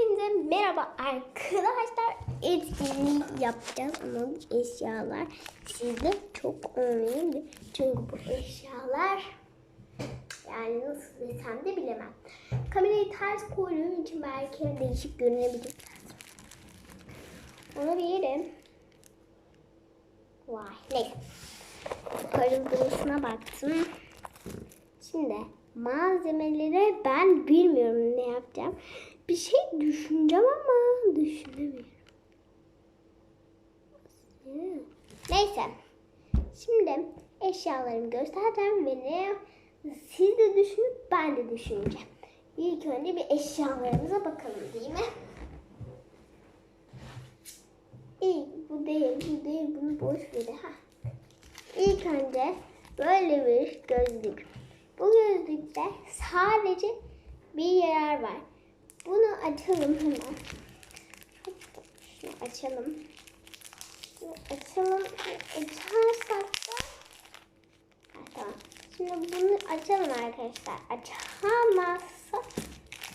Hepinize merhaba arkadaşlar. Etkinliği yapacağız ama bu eşyalar sizde çok önemli. Çünkü bu eşyalar yani nasıl desem de bilemem. Kamerayı ters koyduğum için belki değişik görünebilir. Onu bir. Vay neyse. Parıldırısına baktım. Şimdi malzemelere ben bilmiyorum ne yapacağım. Bir şey düşüneceğim ama düşünemiyorum. Neyse. Şimdi eşyalarımı göstereceğim ve ne siz de düşünüp ben de düşüneceğim. İlk önce bir eşyalarımıza bakalım değil mi? İyi bu değil bu değil bunu boş verin. Ha. İlk önce böyle bir gözlük. Bu gözlükte sadece bir yer var. Bunu açalım hemen. Şunu açalım. Şunu açalım. Açarsak da ha, tamam. Şimdi bunu açalım arkadaşlar. Açamazsa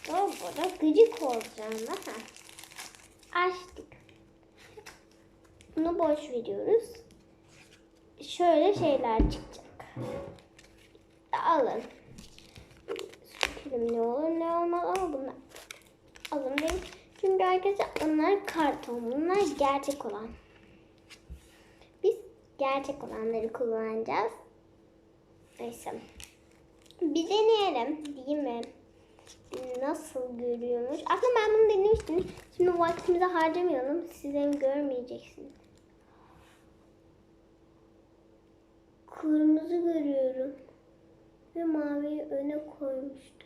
o burada gıcık olacağım. Ha. Açtık. Bunu boş veriyoruz. Şöyle şeyler çıkacak. Alın. Sökelim ne olur ne olmaz ama bunlar alın benim. Çünkü arkadaşlar onlar karton. Bunlar gerçek olan. Biz gerçek olanları kullanacağız. Neyse. Bir deneyelim değil mi? Nasıl görüyormuş? Aslında ben bunu denemiştim. Şimdi vaktimizi harcamayalım. Sizin görmeyeceksiniz. Kırmızı görüyorum. Ve maviyi öne koymuştu.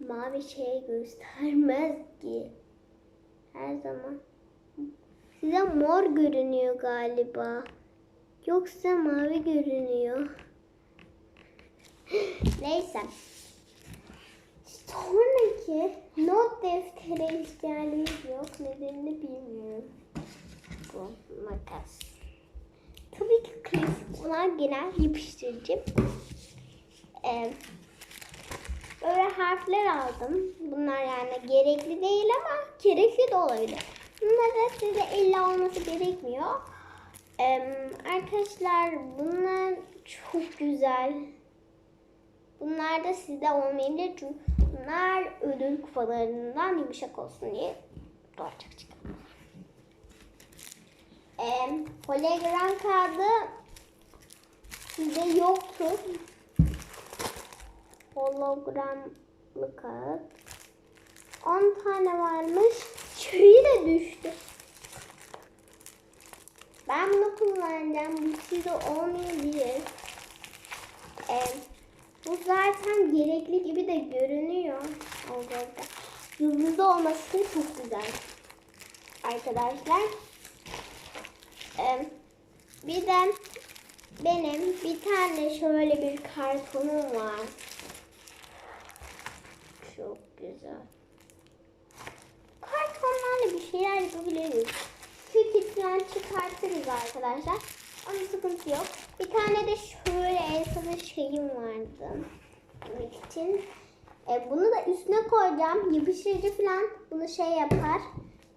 Mavi şey göstermez ki. Her zaman. Size mor görünüyor galiba. Yoksa mavi görünüyor. Neyse. Sonraki not deftere ihtiyacımız yok. Nedenini bilmiyorum. Bu makas. Tabii ki klasik olan genel yapıştırıcı. Ee, böyle harfler aldım. Bunlar yani gerekli değil ama gerekli de olabilir. Bunlar da size illa olması gerekmiyor. Ee, arkadaşlar bunlar çok güzel. Bunlar da sizde olmayabilir çünkü bunlar ödül kupalarından yumuşak olsun diye doğacak çıkan. Ee, hologram kağıdı sizde yoktu. Hologramlı kağıt. 10 tane varmış. Çürüğü de düştü. Ben bunu kullanacağım. Bu sizde olmayabilir. Ee, bu zaten gerekli gibi de görünüyor. Orada. Yıldızlı olması çok güzel. Arkadaşlar. Ee, bir de benim bir tane şöyle bir kartonum var. Güzel. Kartonlarla bir şeyler yapabiliriz. Falan çıkartırız arkadaşlar. Ama sıkıntı yok. Bir tane de şöyle el sana şeyim vardı. Demek için. E, bunu da üstüne koyacağım. Yapıştırıcı falan bunu şey yapar.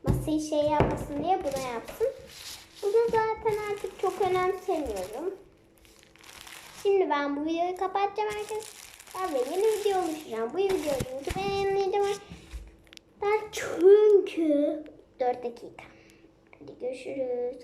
Masayı şey yapmasın diye buna yapsın. Bunu zaten artık çok önemsemiyorum. Şimdi ben bu videoyu kapatacağım arkadaşlar. Ve yeni video oluşturacağım. Bu videoyu ben. Çünkü 4 dakika. Hadi görüşürüz.